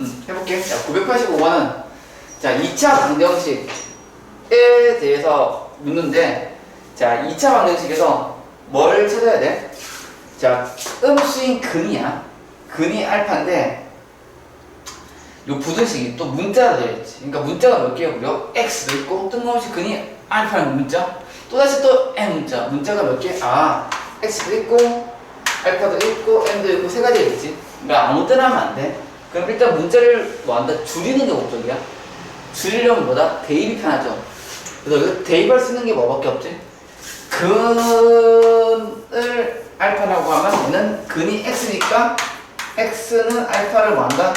음, 해볼게. 자, 985번은 자 2차 방정식에 대해서 묻는데 자 2차 방정식에서 뭘 찾아야 돼? 자 음수인 근이야. 근이 알파인데 요 부등식이 또 문자가 되어있지. 그러니까 문자가 몇 개야 무려? x도 있고 뜬금없이 근이 알파는 문자. 또다시 또 n 문자. 문자가 몇 개? 아 x도 있고 알파도 있고 n도 있고 세 가지가 있지. 그러니까 아무 때나 하면 안 돼. 그럼 일단 문자를 뭐 한다? 줄이는 게 목적이야. 줄이려면 뭐다? 대입이 편하죠. 그래서 대입할 수 있는 게 뭐밖에 없지? 근을 알파라고 하면 얘는 근이 x니까 x는 알파를 뭐 한다?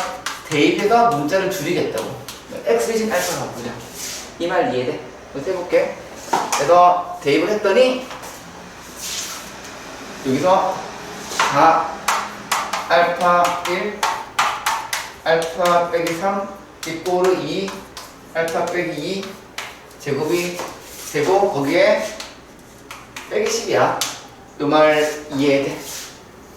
대입해서 문자를 줄이겠다고. x 대신 알파를 바꾸자. 이 말 이해돼? 그래서 해볼게. 그래서 대입을 했더니 여기서 4 알파 1 알파 빼기 3 이꼬르 2 알파 빼기 2 제곱이 되고 거기에 빼기 10이야 요 말 이해돼?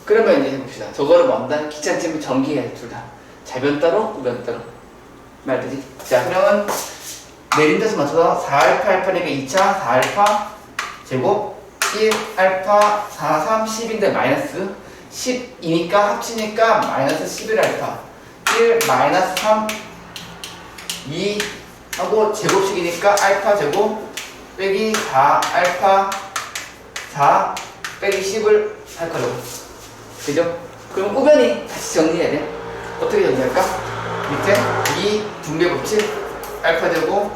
그러면 이제 해봅시다 저거를 뭐 한다? 귀찮지만 전기해 둘다 자변 따로 우변 따로 말되지? 자 그러면 내린 데서 맞춰서 4알파 알파니까 2차 4알파 제곱 1 알파 4 3 10인데 마이너스 10이니까 합치니까 마이너스 11 알파 1 마이너스 3 2 하고 제곱식이니까 알파 제곱 빼기 4 알파 4 빼기 10을 할 거라고 그죠? 그럼 우변이 다시 정리해야 돼 어떻게 정리할까? 밑에 2 분배 법칙 알파 제곱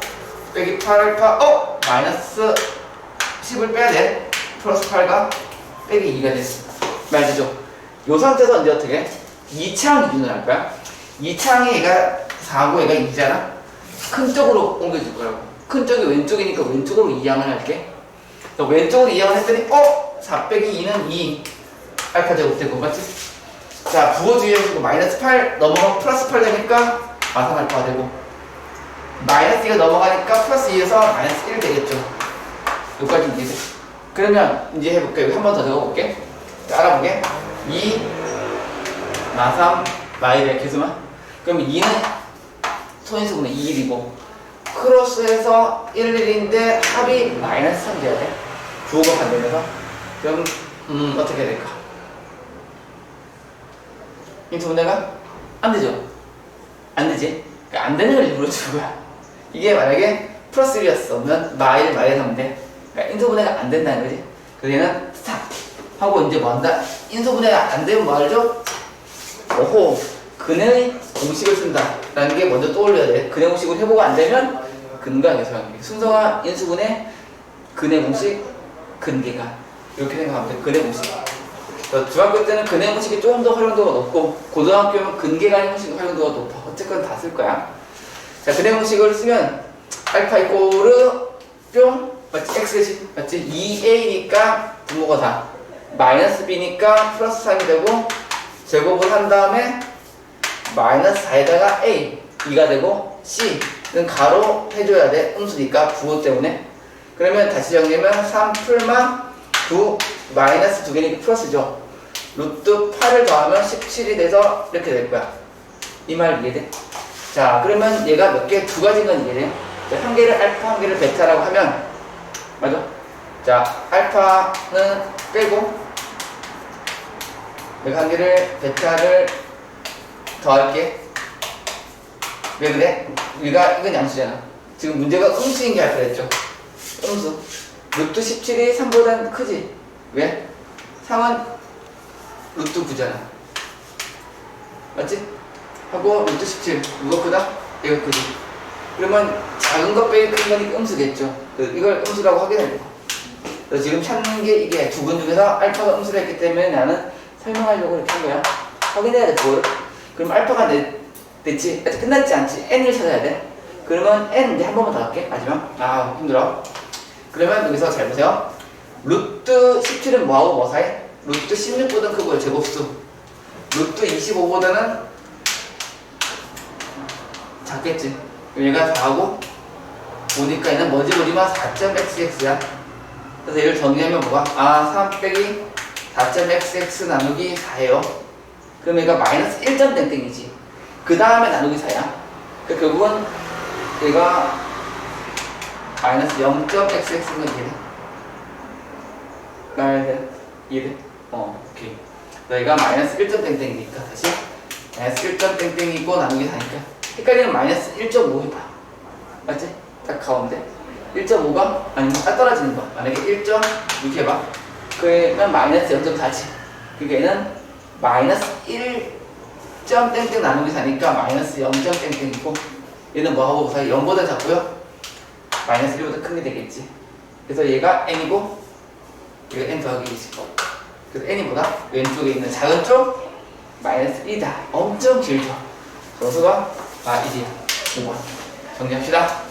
빼기 8 알파 어! 마이너스 10을 빼야 돼 플러스 8과 빼기 2가 됐어 말되죠? 요 상태에서 이제 어떻게? 2창 기준으로 할 거야 2창이 얘가 4고 얘가 2잖아? 큰 쪽으로 옮겨줄 거라고 큰 쪽이 왼쪽이니까 왼쪽으로 이항을 할게. 왼쪽으로 이항을 했더니 어? 4 빼기 2는 2 알파 제곱 되고 맞지? 자 부호주의해서 마이너스 8 넘어가면 플러스 8 되니까 마산 알파가 되고. 마이너스 2가 넘어가니까 플러스 2에서 마이너스 1 되겠죠. 여기까지 이해돼? 그러면 이제 해볼게. 여기 한 번 더 적어볼게. 자, 알아보게. 2 마삼 마이의 개수만 그럼 2는 소인수분의 2일이고 크로스해서 1, 1인데 합이 마이너스 3 돼야 돼? 부호가 반대면서? 그럼 음 어떻게 해야 될까? 인수분해가 안 되죠? 안 되지? 그러니까 안 되는 걸 일부러 준 거야. 이게 만약에 플러스 1이었으면 마일 마일 돼. 그러니까 인수분해가 안 된다는 거지. 그래서 얘는 스탑. 하고 이제 뭐 한다? 인수분해가 안 되면 뭐 알죠. 오호. 근의 공식을 쓴다 라는 게 먼저 떠올려야 돼. 근의 공식을 해보고 안 되면 근과 계수하는 게 순서가 인수분해 근의 공식 근계가. 이렇게 생각하면 돼. 근의 공식. 중학교 때는 근의 공식이 조금 더 활용도가 높고 고등학교는 근계간의 공식 활용도가 높아. 어쨌건 다 쓸 거야. 자 근의 공식을 쓰면 알파 이꼬르 뿅 맞지? x 대신 맞지? 2a니까 부모가 다. 마이너스 b니까 플러스 3이 되고 제곱을 한 다음에 마이너스 4에다가 a 2가 되고 c는 가로 해줘야 돼 음수니까 부호 때문에 그러면 다시 정리하면 3 풀마 9 마이너스 2 개니까 플러스죠 루트 8을 더하면 17이 돼서 이렇게 될 거야 이 말 이해돼? 자 그러면 얘가 몇 개? 두 가지인 건 이해돼? 자, 한 개를 알파 한 개를 베타라고 하면 맞아? 자 알파는 빼고 내가 한 개를 베타를 더할게. 왜 그래? 우리가 이건 양수잖아. 지금 문제가 음수인 게 알파랬죠? 음수. 루트 17이 3보다는 크지? 왜? 3은 루트 9잖아. 맞지? 하고 루트 17 누가 크다? 얘가 크지? 그러면 작은 것 빼기 큰 거니까 음수겠죠. 그래서 이걸 음수라고 확인해야. 돼 그래서 지금 찾는 게 이게 두근 중에서 알파가 음수를 했기 때문에 나는 설명하려고 이렇게 한 거야. 확인해야 돼 그걸 그럼 알파가 내, 됐지? 아직 끝났지 않지? n을 찾아야 돼. 그러면 n 이제 한 번만 더 할게 마지막. 아 힘들어. 그러면 여기서 잘 보세요. 루트 17은 뭐하고 뭐 사이? 루트 16보다는 크고요 제곱수. 루트 25보다는 작겠지? 얘가 4하고 보니까 얘는 뭔지? 모르지만 4.xx야. 그래서 얘를 정리하면 뭐가? 아 3 빼기 4.xx 나누기 4예요 그럼 얘가 마이너스 1점 땡땡이지 그 다음에 나누기 4야. 그 결국은 얘가 마이너스 0.xx인 건 이해돼? 말돼? 이해돼? 어, 오케이. 너희가 마이너스 1점 땡땡이니까 다시 마이너스 1점 땡땡이고 나누기 4니까 헷갈리면 마이너스 1.5 해봐. 맞지? 딱 가운데 1.5가 아니면 딱 떨어지는 거. 만약에 1.6 해봐. 그러면 마이너스 0.4지. 그러니까 얘는 마이너스 1점 땡땡 나누기 4니까 마이너스 0점 땡땡이고 얘는 뭐하고 사이 0보다 작고요. 마이너스 1보다 큰 게 되겠지. 그래서 얘가 n이고 얘가 n 더하기 1이지. 그래서 n이 보다 왼쪽에 있는 작은 쪽 마이너스 1이다. 엄청 길죠. 점수가 아 1이야. 5번. 정리합시다.